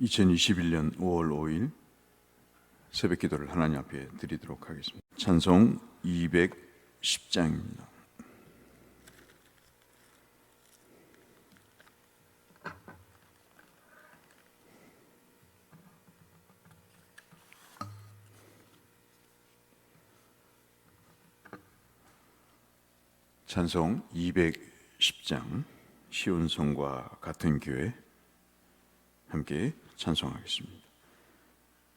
2021년 5월 5일 새벽 기도를 하나님 앞에 드리도록 하겠습니다. 찬송 210장입니다. 찬송 210장 시온 성과 같은 교회 함께 찬송하겠습니다.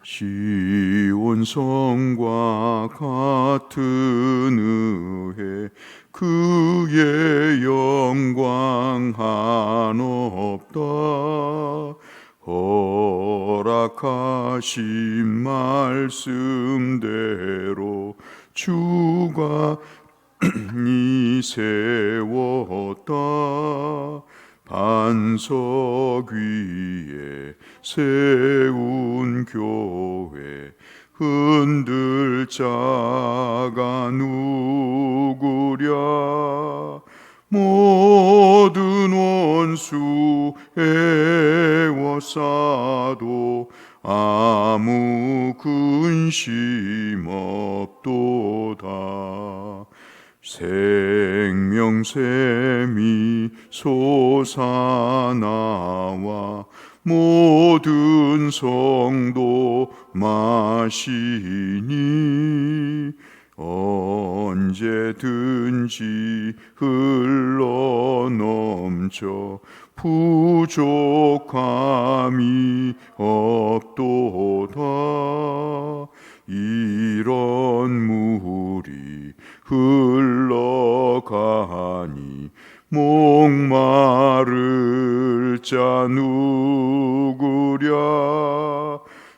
시온 성과 같은 의회 그의 영광 한없다 허락하신 말씀대로 주가 이 세웠다 반석 위에 세운 교회 흔들 자가 누구랴? 모든 원수 애워싸도 아무 근심 없도다. 생명 샘이 솟아나와 모든 성도 마시니 언제든지 흘러 넘쳐 부족함이 없도다. 이런 물이 흘러가니 목마를 자 누구랴.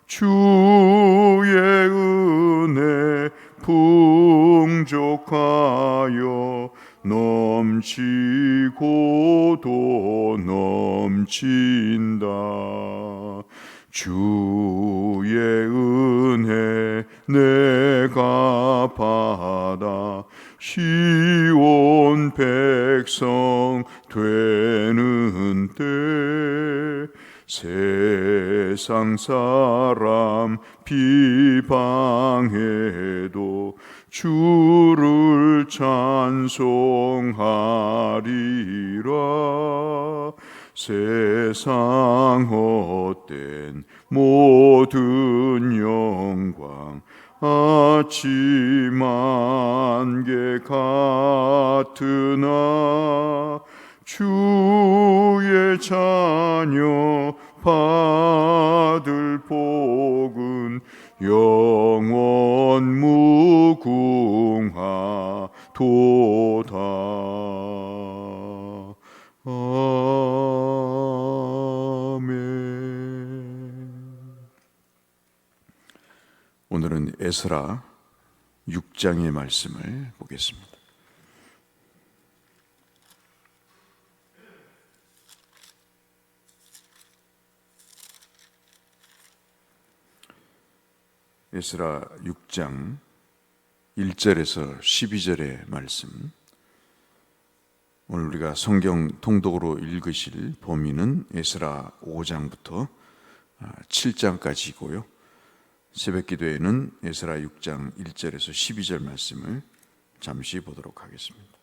주의 은혜 풍족하여 넘치고도 넘친다. 주의 은혜 내가 받아 시온 백성 되는 때 세상 사람 비방해도 주를 찬송하리라. 세상 헛된 모든 영광 아침 안개 같으나 주의 자녀 받을 복은 영원 무궁하도다. 에스라 6장의 말씀을 보겠습니다. 에스라 6장 1절에서 12절의 말씀. 오늘 우리가 성경 통독으로 읽으실 범위는 에스라 5장부터 7장까지고요. 새벽 기도에는 에스라 6장 1절에서 12절 말씀을 잠시 보도록 하겠습니다.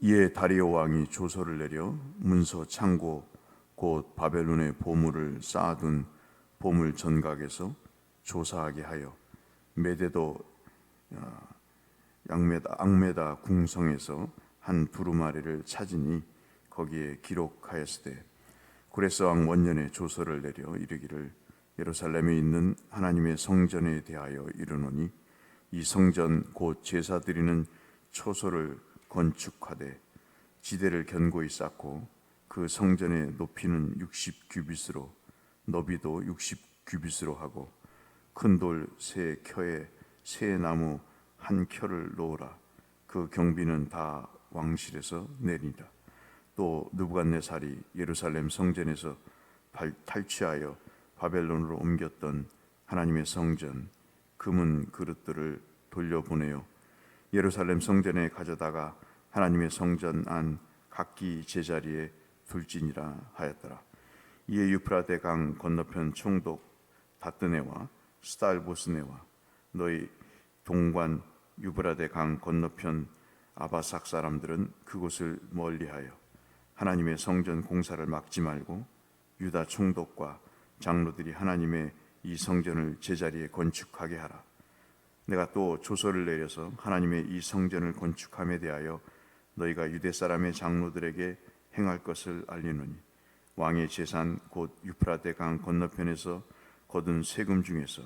이에 다리오 왕이 조서를 내려 문서 창고 곧 바벨론의 보물을 쌓아둔 보물 전각에서 조사하게 하여 메데도 어, 양메다 앙메다 궁성에서 한 두루마리를 찾으니 거기에 기록하였으되 구레스 왕 원년에 조서를 내려 이르기를 예루살렘에 있는 하나님의 성전에 대하여 이르노니 이 성전 곧 제사 드리는 초소를 건축하되 지대를 견고히 쌓고 그 성전의 높이는 60 규빗으로 너비도 60 규빗으로 하고 큰 돌 세 켜에 새 나무 한 켜를 놓으라. 그 경비는 다 왕실에서 내리라. 또 느부갓네살이 예루살렘 성전에서 탈취하여 바벨론으로 옮겼던 하나님의 성전 금은 그릇들을 돌려보내요. 예루살렘 성전에 가져다가 하나님의 성전 안 각기 제자리에 둘지니라 하였더라. 이에 유프라데 강 건너편 총독 다뜨네와 스달보스네와 너희 동관 유브라데 강 건너편 아바삭 사람들은 그곳을 멀리하여 하나님의 성전 공사를 막지 말고 유다 총독과 장로들이 하나님의 이 성전을 제자리에 건축하게 하라. 내가 또 조서를 내려서 하나님의 이 성전을 건축함에 대하여 너희가 유대 사람의 장로들에게 행할 것을 알리노니 왕의 재산 곧 유프라데 강 건너편에서 거둔 세금 중에서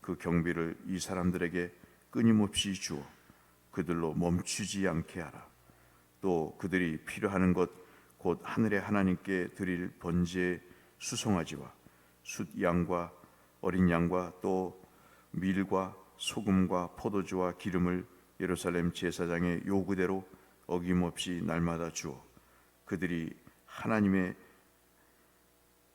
그 경비를 이 사람들에게 끊임없이 주어 그들로 멈추지 않게 하라. 또 그들이 필요하는 것 곧 하늘의 하나님께 드릴 번제 수송아지와 숫 양과 어린 양과 또 밀과 소금과 포도주와 기름을 예루살렘 제사장의 요구대로 어김없이 날마다 주어 그들이 하나님의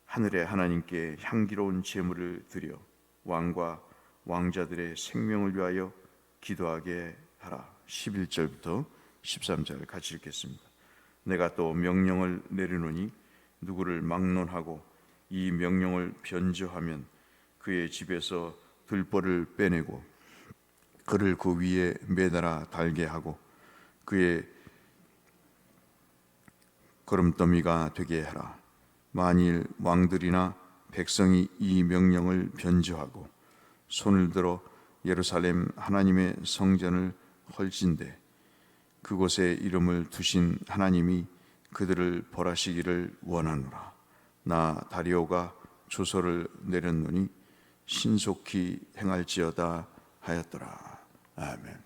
하늘의 하나님께 향기로운 제물을 드려 왕과 왕자들의 생명을 위하여 기도하게 하라. 11절부터 13절 같이 읽겠습니다. 내가 또 명령을 내리노니 누구를 막론하고 이 명령을 변조하면 그의 집에서 들벌을 빼내고 그를 그 위에 매달아 달게 하고 그의 걸음더미가 되게 하라. 만일 왕들이나 백성이 이 명령을 변조하고 손을 들어 예루살렘 하나님의 성전을 헐진대 그곳에 이름을 두신 하나님이 그들을 벌하시기를 원하노라. 나 다리오가 조서를 내렸노니 신속히 행할지어다 하였더라. 아멘.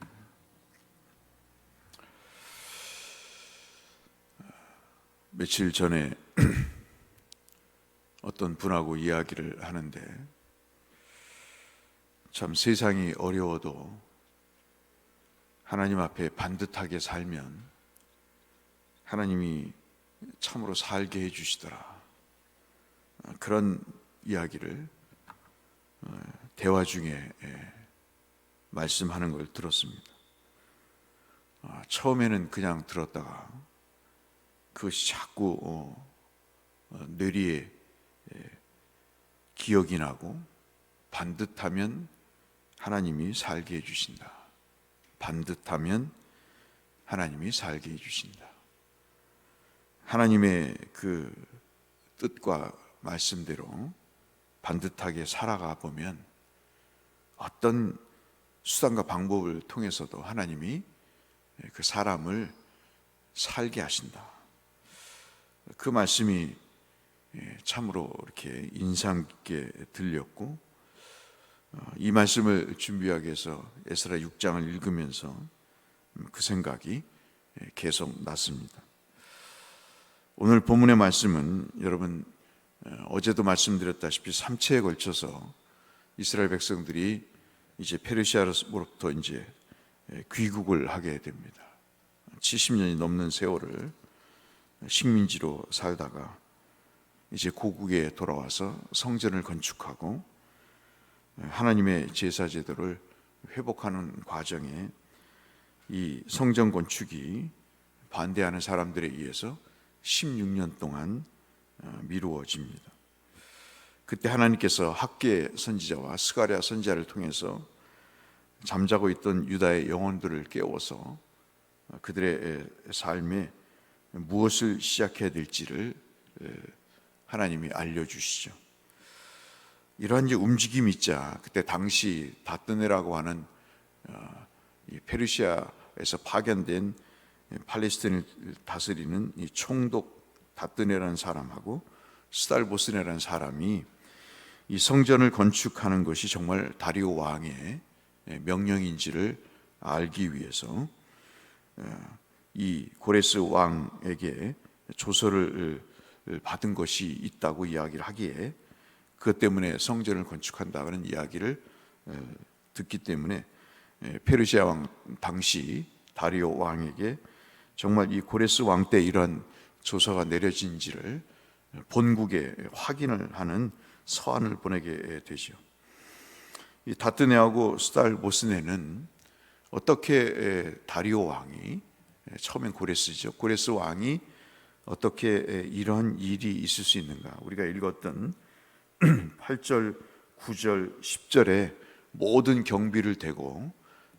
며칠 전에 어떤 분하고 이야기를 하는데 참 세상이 어려워도 하나님 앞에 반듯하게 살면 하나님이 참으로 살게 해주시더라. 그런 이야기를 어, 대화 중에 예, 말씀하는 걸 들었습니다. 아, 처음에는 그냥 들었다가 그것이 자꾸 어, 어, 뇌리에 예, 기억이 나고 반듯하면 하나님이 살게 해주신다. 반듯하면 하나님이 살게 해주신다. 하나님의 그 뜻과 말씀대로 반듯하게 살아가 보면 어떤 수단과 방법을 통해서도 하나님이 그 사람을 살게 하신다. 그 말씀이 참으로 이렇게 인상 깊게 들렸고 어, 이 말씀을 준비하기 위해서 에스라 6장을 읽으면서 그 생각이 계속 났습니다. 오늘 본문의 말씀은 여러분 어, 어제도 말씀드렸다시피 3차에 걸쳐서 이스라엘 백성들이 이제 페르시아로부터 이제 귀국을 하게 됩니다. 70년이 넘는 세월을 식민지로 살다가 이제 고국에 돌아와서 성전을 건축하고 하나님의 제사 제도를 회복하는 과정에 이 성전 건축이 반대하는 사람들에 의해서 16년 동안 어, 미루어집니다. 그때 하나님께서 학계 선지자와 스가랴 선지자를 통해서 잠자고 있던 유다의 영혼들을 깨워서 그들의 삶에 무엇을 시작해야 될지를 하나님이 알려주시죠. 이러한 움직임이 있자 그때 당시 다뜨네라고 하는 어, 페르시아에서 파견된 팔레스틴을 다스리는 이 총독 다뜨네라는 사람하고 스달보스네라는 사람이 이 성전을 건축하는 것이 정말 다리오 왕의 명령인지를 알기 위해서 어, 이 고레스 왕에게 조서를 받은 것이 있다고 이야기를 하기에 그것 때문에 성전을 건축한다는 이야기를 듣기 때문에 페르시아 왕 당시 다리오 왕에게 정말 이 고레스 왕 때 이런 조서가 내려진지를 본국에 확인을 하는 서한을 보내게 되죠. 이 다트네하고 스달보스네는 어떻게 다리오 왕이 처음엔 고레스죠. 고레스 왕이 어떻게 이러한 일이 있을 수 있는가? 우리가 읽었던 8절, 9절, 10절에 모든 경비를 대고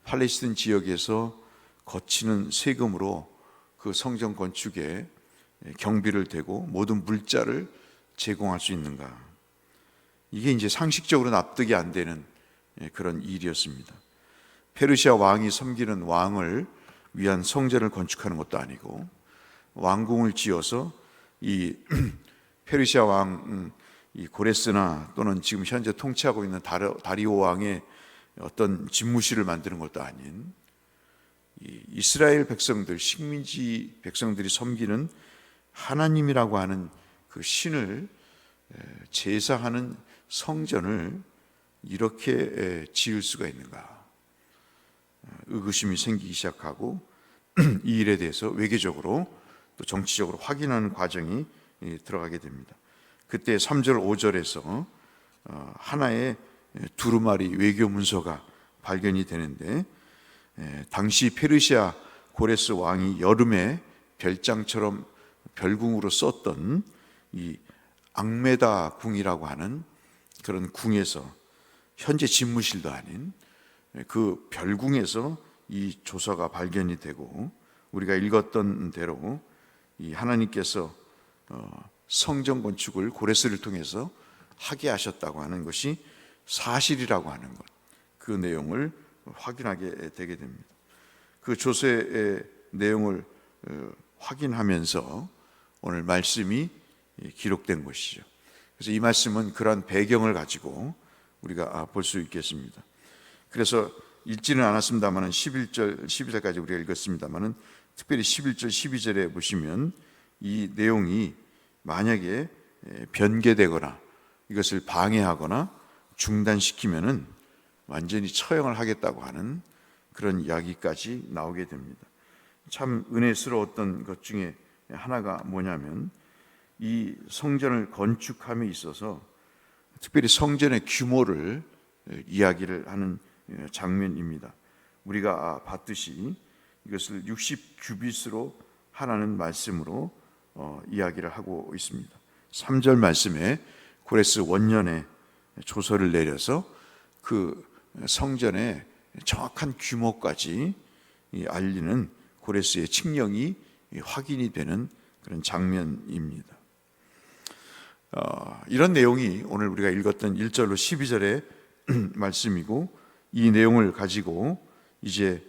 팔레스틴 지역에서 거치는 세금으로 그 성전 건축에 경비를 대고 모든 물자를 제공할 수 있는가? 이게 이제 상식적으로 납득이 안 되는 그런 일이었습니다. 페르시아 왕이 섬기는 왕을 위한 성전을 건축하는 것도 아니고 왕궁을 지어서 이 페르시아 왕 이 고레스나 또는 지금 현재 통치하고 있는 다리오 왕의 어떤 집무실을 만드는 것도 아닌 이 이스라엘 백성들 식민지 백성들이 섬기는 하나님이라고 하는 그 신을 제사하는 성전을 이렇게 지을 수가 있는가 의구심이 생기기 시작하고 이 일에 대해서 외교적으로 또 정치적으로 확인하는 과정이 들어가게 됩니다. 그때 3절 5절에서 어, 하나의 두루마리 외교 문서가 발견이 되는데 당시 페르시아 고레스 왕이 여름에 별장처럼 별궁으로 썼던 이 앙메다 궁이라고 하는 그런 궁에서 현재 집무실도 아닌 그 별궁에서 이 조서가 발견이 되고 우리가 읽었던 대로 이 하나님께서 어, 성전 건축을 고레스를 통해서 하게 하셨다고 하는 것이 사실이라고 하는 것. 그 내용을 확인하게 되게 됩니다. 그 조세의 내용을 어, 확인하면서 오늘 말씀이 기록된 것이죠. 그래서 이 말씀은 그러한 배경을 가지고 우리가 볼 수 있겠습니다. 그래서 읽지는 않았습니다만은 11절, 12절까지 우리가 읽었습니다만은 특별히 11절, 12절에 보시면 이 내용이 만약에 변개되거나 이것을 방해하거나 중단시키면은 완전히 처형을 하겠다고 하는 그런 이야기까지 나오게 됩니다. 참 은혜스러웠던 것 중에 하나가 뭐냐면 이 성전을 건축함에 있어서 특별히 성전의 규모를 이야기를 하는 장면입니다. 우리가 봤듯이 이것을 60 규빗으로 하라는 말씀으로 어, 이야기를 하고 있습니다. 3절 말씀에 고레스 원년에 조서를 내려서 그 성전의 정확한 규모까지 알리는 고레스의 칙령이 확인이 되는 그런 장면입니다. 어, 이런 내용이 오늘 우리가 읽었던 1절로 12절의 말씀이고 이 내용을 가지고 이제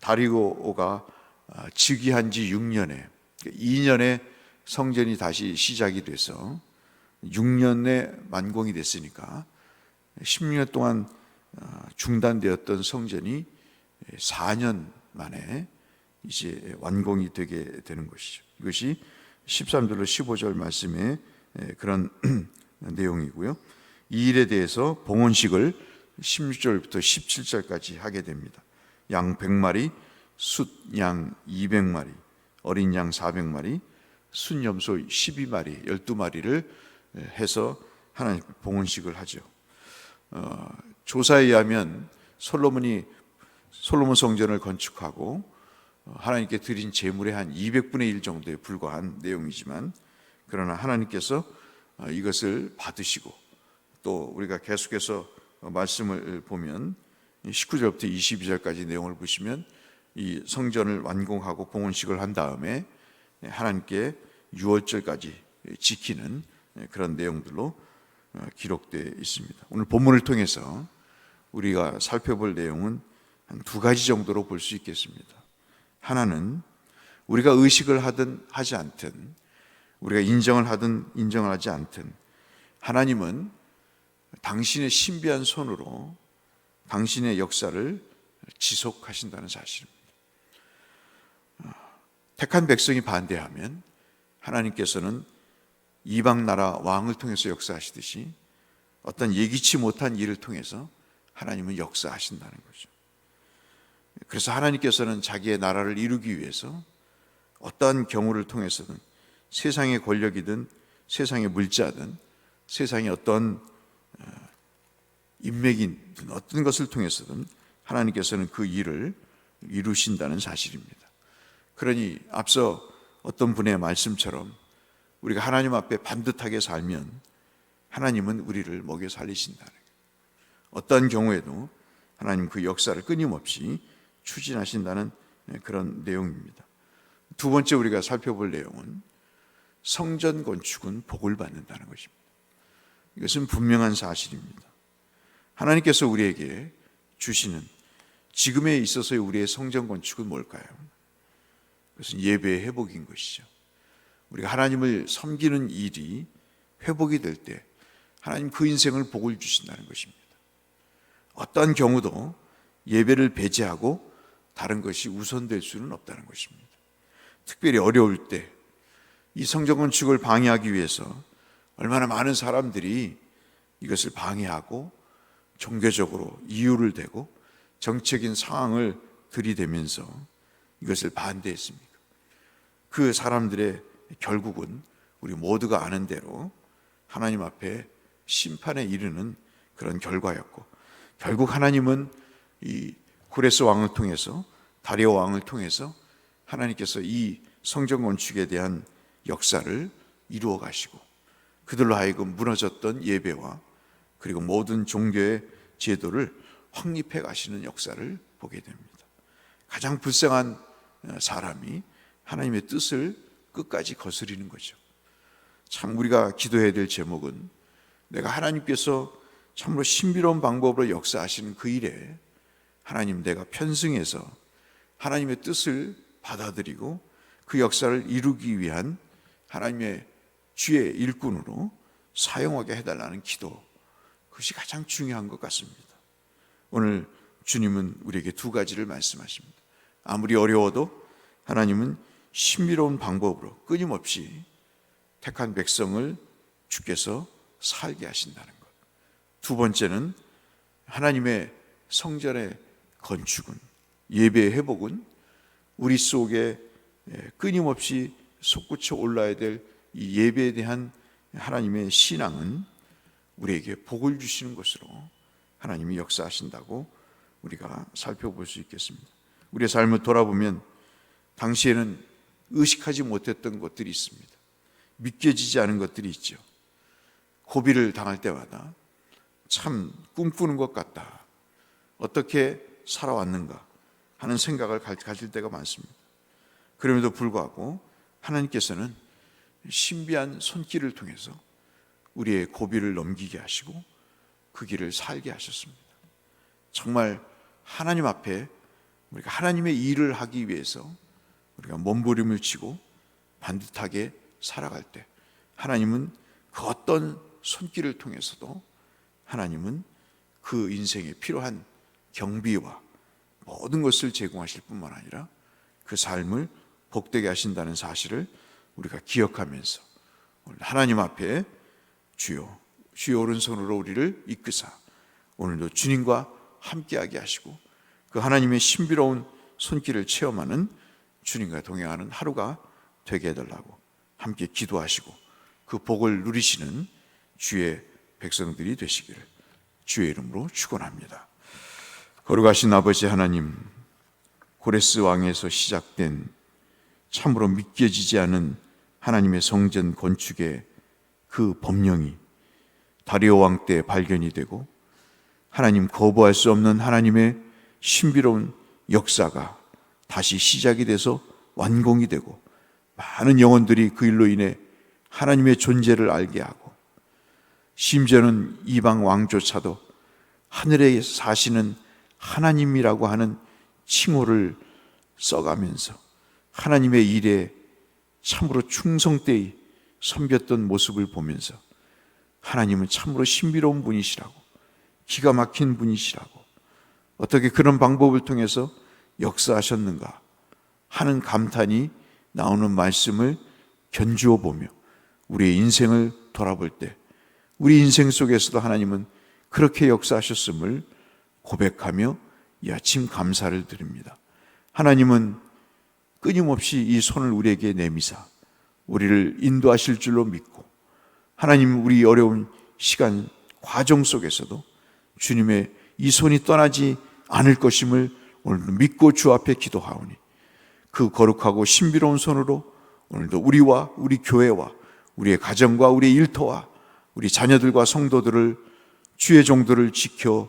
다리고가 아, 즉위한 지 6년에 2년에 성전이 다시 시작이 돼서 6년 내 만공이 됐으니까 16년 동안 아, 중단되었던 성전이 4년 만에 이제 완공이 되게 되는 것이죠. 이것이 13절로 15절 말씀의 그런 내용이고요. 이 일에 대해서 봉헌식을 16절부터 17절까지 하게 됩니다. 양 100마리, 숫양 200마리, 어린 양 400마리, 순염소 12마리, 12마리를 해서 하나님 봉헌식을 하죠. 어, 조사에 의하면 솔로몬이 솔로몬 성전을 건축하고 어, 하나님께 드린 제물의 한 200분의 1 정도에 불과한 내용이지만 그러나 하나님께서 어, 이것을 받으시고 또 우리가 계속해서 말씀을 보면 19절부터 22절까지 내용을 보시면 이 성전을 완공하고 봉헌식을 한 다음에 하나님께 6월절까지 지키는 그런 내용들로 기록되어 있습니다. 오늘 본문을 통해서 우리가 살펴볼 내용은 한 두 가지 정도로 볼 수 있겠습니다. 하나는 우리가 의식을 하든 하지 않든 우리가 인정을 하든 인정을 하지 않든 하나님은 당신의 신비한 손으로 당신의 역사를 지속하신다는 사실입니다. 택한 백성이 반대하면 하나님께서는 이방 나라 왕을 통해서 역사하시듯이 어떤 예기치 못한 일을 통해서 하나님은 역사하신다는 거죠. 그래서 하나님께서는 자기의 나라를 이루기 위해서 어떠한 경우를 통해서든 세상의 권력이든 세상의 물자든 세상의 어떤 어, 인맥이든 어떤 것을 통해서든 하나님께서는 그 일을 이루신다는 사실입니다. 그러니 앞서 어떤 분의 말씀처럼 우리가 하나님 앞에 반듯하게 살면 하나님은 우리를 먹여 거예요. 어떠한 경우에도 하나님 그 역사를 끊임없이 추진하신다는 그런 내용입니다. 두 번째 우리가 살펴볼 내용은 성전 건축은 복을 받는다는 것입니다. 이것은 분명한 사실입니다. 하나님께서 우리에게 주시는 지금에 있어서의 우리의 성전 건축은 뭘까요? 그것은 예배의 회복인 것이죠. 우리가 하나님을 섬기는 일이 회복이 될 때 하나님 그 인생을 복을 주신다는 것입니다. 어떠한 경우도 예배를 배제하고 다른 것이 우선될 수는 없다는 것입니다. 특별히 어려울 때 이 성전 건축을 방해하기 위해서 얼마나 많은 사람들이 이것을 방해하고 종교적으로 이유를 대고 정책인 상황을 들이대면서 이것을 반대했습니까? 그 사람들의 결국은 우리 모두가 아는 대로 하나님 앞에 심판에 이르는 그런 결과였고 결국 하나님은 이 구레스 왕을 통해서 다리오 왕을 통해서 하나님께서 이 성전 건축에 대한 역사를 이루어 가시고 그들로 하여금 무너졌던 예배와 그리고 모든 종교의 제도를 확립해 가시는 역사를 보게 됩니다. 가장 불쌍한 사람이 하나님의 뜻을 끝까지 거스리는 거죠. 참 우리가 기도해야 될 제목은 내가 하나님께서 참으로 신비로운 방법으로 역사하시는 그 일에 하나님 내가 편승해서 하나님의 뜻을 받아들이고 그 역사를 이루기 위한 하나님의 주의 일꾼으로 사용하게 해달라는 기도. 그것이 가장 중요한 것 같습니다. 오늘 주님은 우리에게 두 가지를 말씀하십니다. 아무리 어려워도 하나님은 신비로운 방법으로 끊임없이 택한 백성을 주께서 살게 하신다는 것. 두 번째는 하나님의 성전의 건축은 예배의 회복은 우리 속에 끊임없이 솟구쳐 올라야 될 이 예배에 대한 하나님의 신앙은 우리에게 복을 주시는 것으로 하나님이 역사하신다고 우리가 살펴볼 수 있겠습니다. 우리의 삶을 돌아보면 당시에는 의식하지 못했던 것들이 있습니다. 믿겨지지 않은 것들이 있죠. 고비를 당할 때마다 참 꿈꾸는 것 같다. 어떻게 살아왔는가 하는 생각을 가질 때가 많습니다. 그럼에도 불구하고 하나님께서는 신비한 손길을 통해서 우리의 고비를 넘기게 하시고 그 길을 살게 하셨습니다. 정말 하나님 앞에 우리가 하나님의 일을 하기 위해서 우리가 몸부림을 치고 반듯하게 살아갈 때 하나님은 그 어떤 손길을 통해서도 하나님은 그 인생에 필요한 경비와 모든 것을 제공하실 뿐만 아니라 그 삶을 복되게 하신다는 사실을 우리가 기억하면서 오늘 하나님 앞에 주여 주의 오른손으로 우리를 이끄사 오늘도 주님과 함께하게 하시고 그 하나님의 신비로운 손길을 체험하는 주님과 동행하는 하루가 되게 해달라고 함께 기도하시고 그 복을 누리시는 주의 백성들이 되시기를 주의 이름으로 축원합니다. 거룩하신 아버지 하나님 고레스 왕에서 시작된 참으로 믿겨지지 않은 하나님의 성전 건축의 그 법령이 다리오 왕 때 발견이 되고 하나님 거부할 수 없는 하나님의 신비로운 역사가 다시 시작이 돼서 완공이 되고 많은 영혼들이 그 일로 인해 하나님의 존재를 알게 하고 심지어는 이방 왕조차도 하늘에 사시는 하나님이라고 하는 칭호를 써가면서 하나님의 일에 참으로 충성되이 섬겼던 모습을 보면서 하나님은 참으로 신비로운 분이시라고 기가 막힌 분이시라고 어떻게 그런 방법을 통해서 역사하셨는가 하는 감탄이 나오는 말씀을 견주어 보며 우리의 인생을 돌아볼 때 우리 인생 속에서도 하나님은 그렇게 역사하셨음을 고백하며 이 아침 감사를 드립니다. 하나님은 끊임없이 이 손을 우리에게 내미사 우리를 인도하실 줄로 믿고 하나님 우리 어려운 시간 과정 속에서도 주님의 이 손이 떠나지 않을 것임을 오늘 믿고 주 앞에 기도하오니 그 거룩하고 신비로운 손으로 오늘도 우리와 우리 교회와 우리의 가정과 우리의 일터와 우리 자녀들과 성도들을 주의 종들을 지켜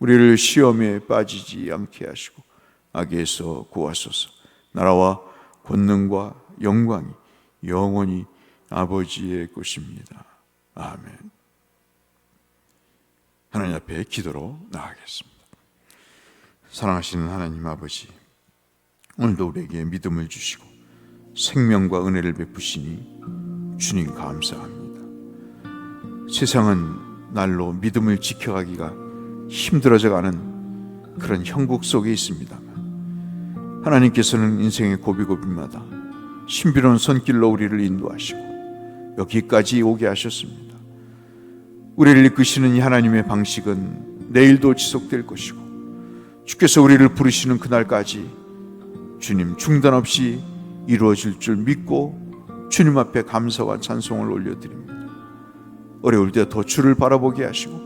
우리를 시험에 빠지지 않게 하시고, 악에서 구하소서. 나라와 권능과 영광이 영원히 아버지의 것입니다. 아멘. 하나님 앞에 기도로 나가겠습니다. 사랑하시는 하나님 아버지, 오늘도 우리에게 믿음을 주시고 생명과 은혜를 베푸시니 주님 감사합니다. 세상은 날로 믿음을 지켜가기가 힘들어져 가는 그런 형국 속에 있습니다만 하나님께서는 인생의 고비고비마다 신비로운 손길로 우리를 인도하시고 여기까지 오게 하셨습니다. 우리를 이끄시는 이 하나님의 방식은 내일도 지속될 것이고 주께서 우리를 부르시는 그날까지 주님 중단 없이 이루어질 줄 믿고 주님 앞에 감사와 찬송을 올려드립니다. 어려울 때 더 주를 바라보게 하시고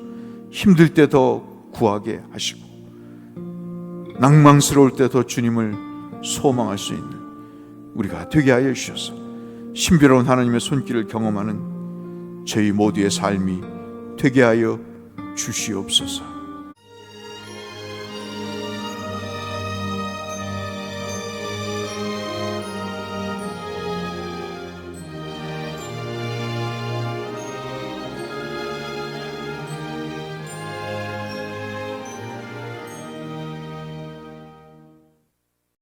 힘들 때 더 구하게 하시고 낭망스러울 때 더 주님을 소망할 수 있는 우리가 되게 하여 주셔서 신비로운 하나님의 손길을 경험하는 저희 모두의 삶이 되게 하여 주시옵소서.